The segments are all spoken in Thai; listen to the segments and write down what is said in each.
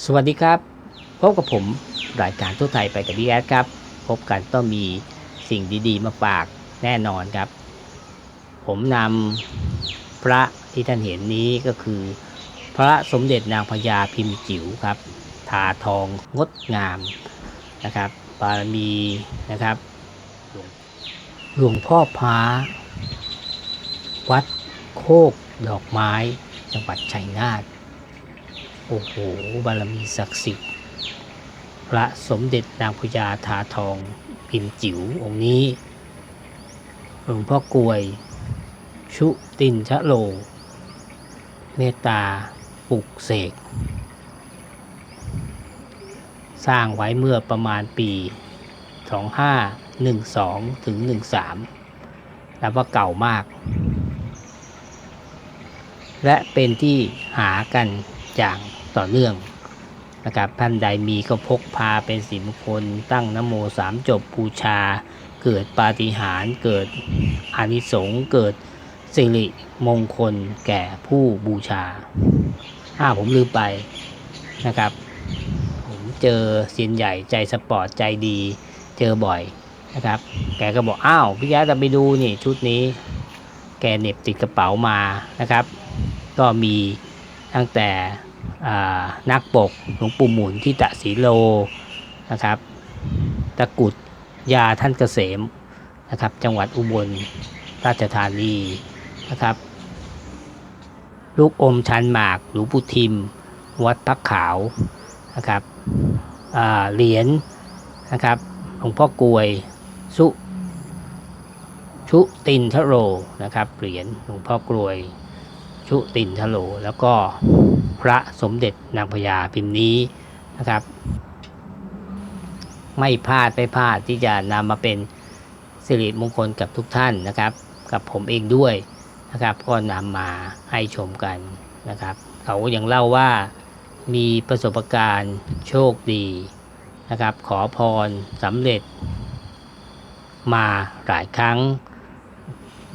สวัสดีครับ พบกับผมรายการทั่วไทยไปกับดีแอดครับ พบกันต้องมีสิ่งดีๆ มาฝากแน่นอนครับ ผมนำพระที่ท่านเห็นนี้ก็คือ พระสมเด็จนางพญาพิมพ์จิ๋วครับ ทาทองงดงามนะครับบารมีนะครับหลวงหลวงพ่อพระวัดโคกดอกไม้จังหวัดชัยนาท โอ้โห บารมีศักดิ์สิทธิ์ พระสมเด็จนางพญาทาทองพิมพ์จิ๋วองค์นี้หลวงพ่อกลวย ชุตินชะโล เมตตาปุกเสก สร้างไว้เมื่อประมาณปี 2512 ถึง 13นับว่าเก่ามาก และเป็นที่หากัน อย่างต่อเนื่องนะครับท่านใดมีก็พกพาเป็นสิมงคลตั้งนโมสามจบบูชา เกิดปาฏิหาริย์เกิดอานิสงส์เกิดสิริมงคลแก่ผู้บูชาถ้าผมลืมไปนะครับ ผมเจอเซียนใหญ่ใจสปอร์ตใจดี เจอบ่อยนะครับ แกก็บอกอ้าวพี่แกจะไปดูนี่ชุดนี้ แกเน็บติดกระเป๋ามานะครับ ก็มี ตั้งแต่นักปกหลวงปู่หมุนที่ตะสีโลนะครับ ตะกุดยาท่านเกษมนะครับ จังหวัดอุบลราชธานีนะครับ ลูกอมชันหมากหลวงปู่ทิม วัดพักขาวนะครับเหรียญนะครับหลวงพ่อกลวยสุชุตินทโรนะครับเหรียญหลวงพ่อกลวย ชุตินทโล แล้วก็พระสมเด็จนางพญาพิมพ์นี้นะครับ ไม่พลาดไม่พลาดที่จะนำมาเป็นสิริมงคลกับทุกท่านนะครับ กับผมเองด้วยนะครับ ก็นำมาให้ชมกันนะครับ เขายังเล่าว่ามีประสบการณ์โชคดีนะครับ ขอพรสำเร็จมาหลายครั้ง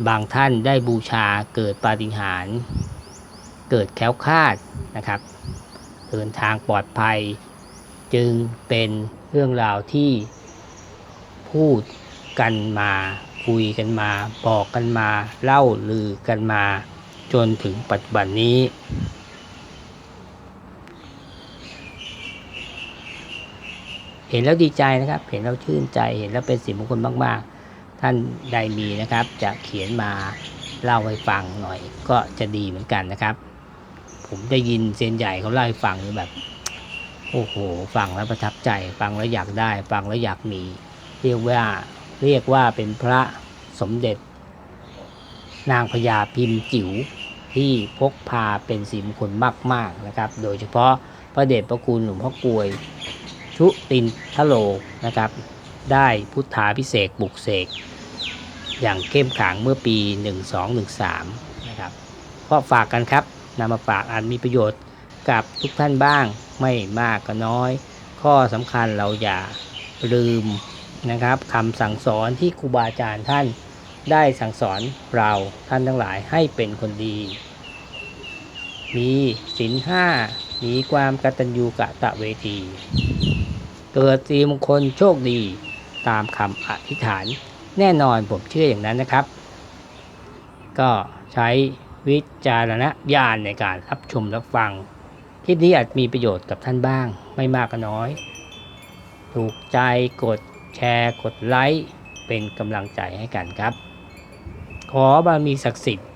บางท่านได้บูชาเกิดปาฏิหาริย์เกิดแคล้วคลาดนะครับ เดินทางปลอดภัย จึงเป็นเรื่องราวที่พูดกันมา คุยกันมา บอกกันมา เล่าลือกันมา จนถึงปัจจุบันนี้ เห็นแล้วดีใจนะครับ เห็นแล้วชื่นใจ เห็นแล้วเป็นสิมงคลมาก ๆ ท่านใดมีนะครับ จะเขียนมาเล่าให้ฟังหน่อย ก็จะดีเหมือนกันนะครับ ผมได้ยินเซนใหญ่เขาเล่าให้ฟังแบบโอ้โหฟังแล้วประทับใจ ฟังแล้วอยากได้ ฟังแล้วอยากมี เรียกว่าเรียกว่าเป็นพระสมเด็จ นางพญาพิมพ์จิ๋วที่พกพาเป็นสีมงคลมาก ๆนะครับ โดยเฉพาะพระเดชพระคุณหลวงพ่อกลวยชุตินทโลนะครับ ได้พุทธาพิเศษบุกเสก อย่างเข้มขลังเมื่อปี 1213 นะครับก็ฝากกันครับนำมาฝากอันมีประโยชน์กับทุกท่านบ้างไม่มากก็น้อย ข้อสำคัญเราอย่าลืมนะครับคำสั่งสอนที่ครูบาอาจารย์ท่านได้สั่งสอนเราท่านทั้งหลายให้เป็นคนดี มีศีลห้ามีความกตัญญูกะตะเวที เกิดสีมงคลโชคดี ตามคำอธิษฐาน แน่นอนผมเชื่ออย่างนั้นนะครับ ก็ใช้วิจารณญาณในการรับชมรับฟัง คลิปนี้อาจมีประโยชน์กับท่านบ้าง ไม่มากก็น้อย ถูกใจกดแชร์กดไลค์เป็นกำลังใจให้กันครับ ขอบารมีศักดิ์สิทธิ์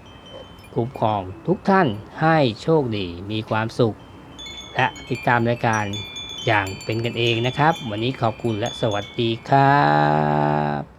คุ้มครองทุกท่านให้โชคดีมีความสุข และติดตามรายการ อย่างเป็นกันเองนะครับ วันนี้ขอบคุณและสวัสดีครับ